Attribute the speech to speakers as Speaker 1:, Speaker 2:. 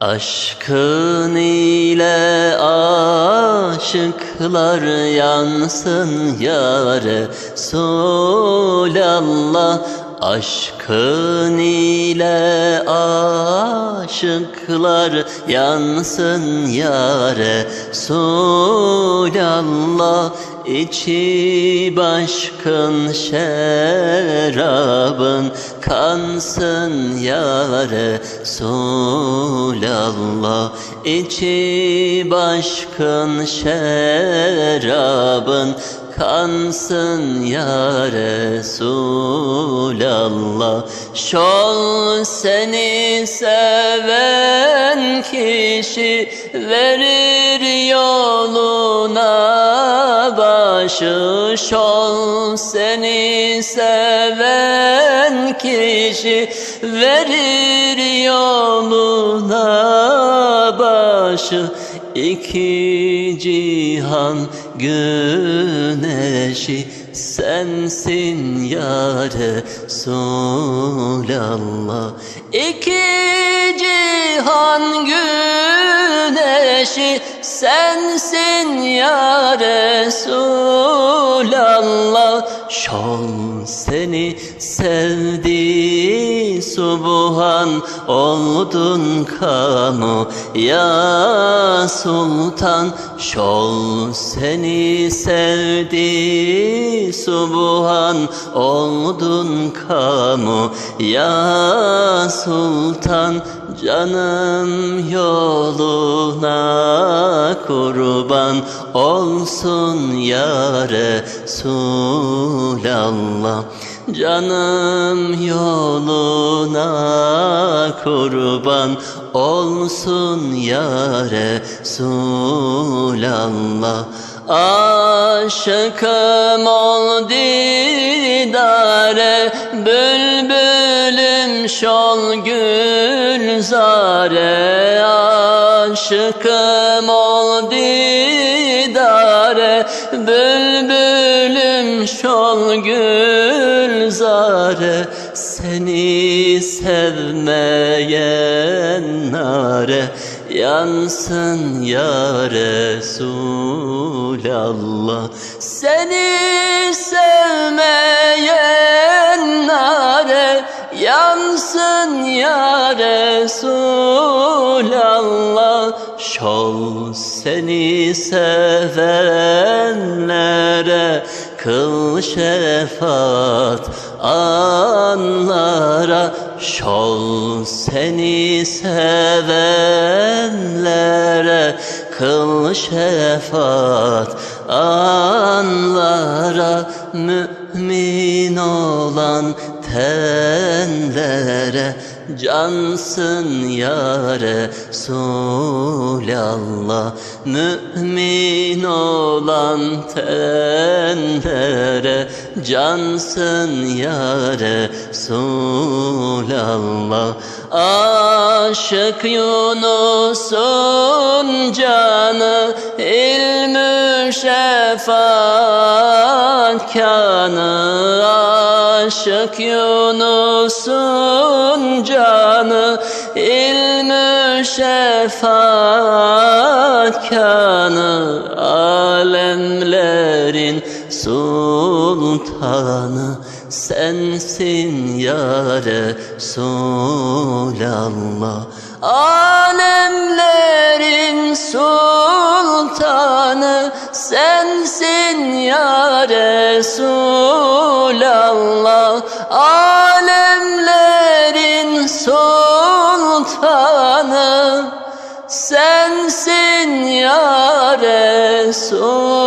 Speaker 1: Aşkın ile aşıklar yansın ya Resulallah Aşkın ile aşıklar yansın ya Resulallah İçi başkın şerabın kansın ya Resulallah İçi başkın şerabın kansın ya Resulallah Şol seni seven kişi verir yoluna başı Şol seni seven kişi verir yoluna başı. İki cihan güneşi sensin ya Resulallah İki cihan güneşi sensin ya Resulallah. Şol seni sevdi subhan oldun kamu ya sultan Şol seni sevdi subhan oldun kamu ya sultan Canım yoluna kurban olsun ya Resulallah Canım yoluna kurban olsun ya Resulallah. Aşıkım ol didare Bülbülüm şol gülzare. Aşıkım ol didare Bülbülüm şol gülzare Seni sevmeyen nare. Yansın ya Resulallah. Seni sevmeyen nare. Yansın ya Resulallah. Şol seni sevenlere Kıl şefaat anlara Şol seni sevenlere. Kıl şefaat anlara Mümin olan tenlere. Cansın ya Resulallah Mümin olan tenlere Cansın ya Resulallah Aşık Yunus'un canı ilmü şefaat kanı Aşık Yunus'un canı ilmü şefaat kanı Alemlerin sultanı sensin ya Resulallah. Alemlerin sultanı sensin ya Resulallah. Alemlerin sultanı sensin ya Resulallah